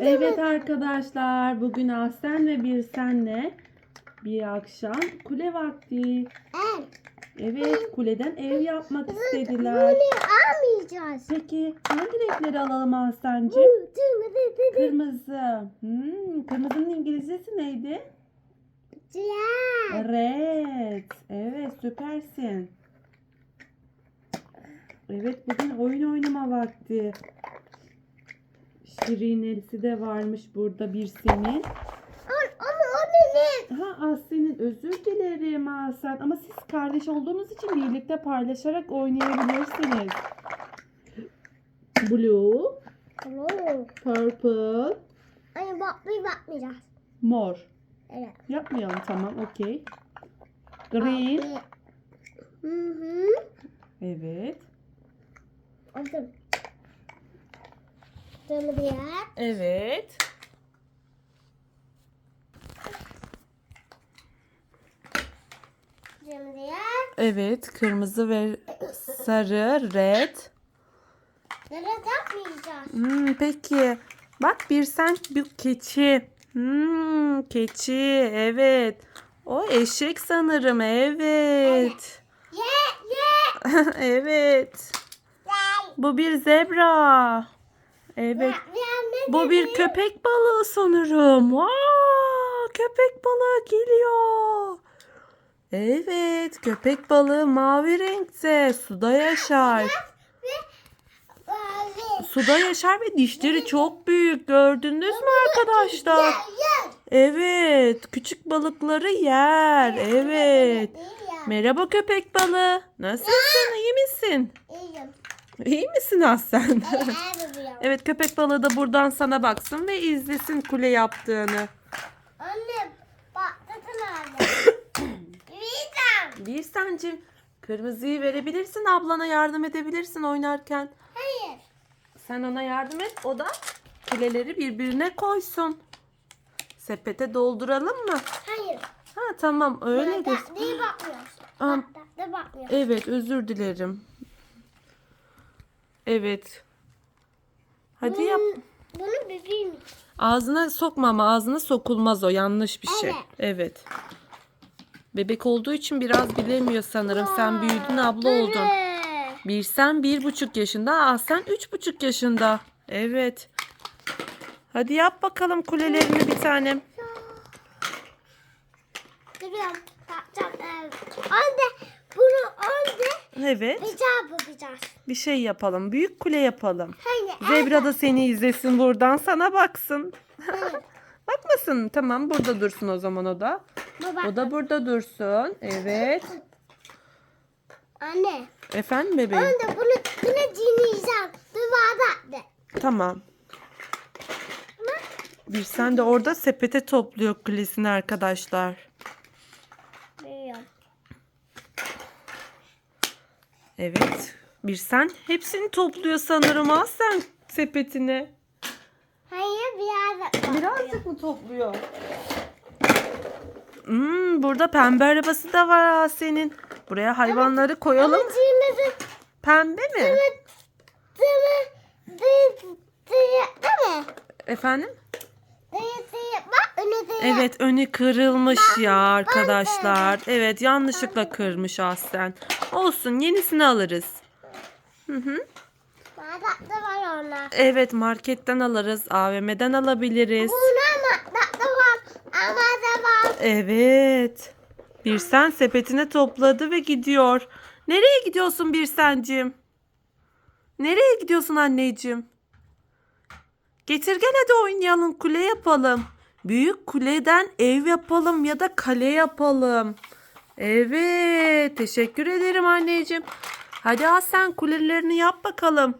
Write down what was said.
Evet arkadaşlar bugün Ahsen ve bir senle bir akşam kule vakti. Evet. Evet kuleden ev yapmak istediler. Bunu almayacağız. Peki hangi renkleri alalım Ahsen'cim? Kırmızı. Hmm, kırmızının İngilizcesi neydi? Diğer. Red. Evet süpersin. Evet bugün oyun oynama vakti. Şirinesi de varmış burada bir senin. Ama o benim. Ha Aslı'nın özür dilerim Aslan ama siz kardeş olduğunuz için birlikte paylaşarak oynayabilirsiniz. Blue, Oo. purple, Ay bakmayı bakmayacağız. mor. Evet. Yapmayalım tamam okey. Green. Hı hı. evet. Aldım. Canı bir yer. Evet. Yer. Evet kırmızı ve sarı red. Nerede yapmayacağız? Hmm, peki bak bir sen bir keçi. Hmm, keçi evet. O eşek sanırım evet. Ye ye. evet. Bu bir zebra. Evet. Bu bir köpek balığı sanırım. Wow, köpek balığı geliyor. Evet, köpek balığı mavi renkte. Suda yaşar. Suda yaşar ve dişleri çok büyük. Gördünüz mü arkadaşlar? Evet, küçük balıkları yer. Evet. Merhaba köpek balığı. Nasılsın? İyi misin? İyi misin Aslen? Evet köpek balığı da buradan sana baksın ve izlesin kule yaptığını. Anne patlatın abi. Yiyeceğim. Bir sencim kırmızıyı verebilirsin ablana yardım edebilirsin oynarken. Hayır. Sen ona yardım et o da kuleleri birbirine koysun. Sepete dolduralım mı? Hayır. Ha tamam öyledir. Neyi bakmıyorsun? Aa, Ne bakmıyorsun? Evet özür dilerim. Evet. Hadi yap. Bunu bebeğim. Ağzına sokma ama ağzına sokulmaz o yanlış bir şey. Evet. Evet. Bebek olduğu için biraz bilemiyor sanırım. Sen büyüdün abla oldun. Bir sen bir buçuk yaşında, ah sen üç buçuk yaşında. Evet. Hadi yap bakalım kulelerini bir tanem. Duruyorum. Anne bunu önce Evet. bir daha bakacağız. Bir şey yapalım. Büyük kule yapalım. Hayır. Zebra da seni izlesin buradan. Sana baksın. Hayır. Bakmasın. Tamam burada dursun o zaman o da. Baba. O da burada dursun. Evet. Anne. Efendim bebeğim. Önce bunu yine dinleyeceğim. Duvarda. Tamam. Bir sen de orada sepete topluyor kulesini arkadaşlar. Evet. Bir sen hepsini topluyor sanırım ha sen sepetine. Hayır biraz Birazcık mı topluyor? Hmm, burada pembe arabası da var ha senin. Buraya hayvanları koyalım. Ama Pembe mi? düğme düğme düğme değil mi? Efendim? Düğme düğme bak önü. Evet önü kırılmış ya arkadaşlar. Evet yanlışlıkla kırmış Aslen. Olsun yenisini alırız. Hı hı. Bardakta var onlar. Evet marketten alırız. AVM'den alabiliriz. Buna bardakta var. Ama da var. Evet. Bir sen sepetine topladı ve gidiyor. Nereye gidiyorsun bir sencim? Nereye gidiyorsun anneciğim? Getir gel hadi oynayalım kule yapalım. Büyük kuleden ev yapalım ya da kale yapalım. Evet teşekkür ederim anneciğim. Hadi Hasan kulelerini yap bakalım.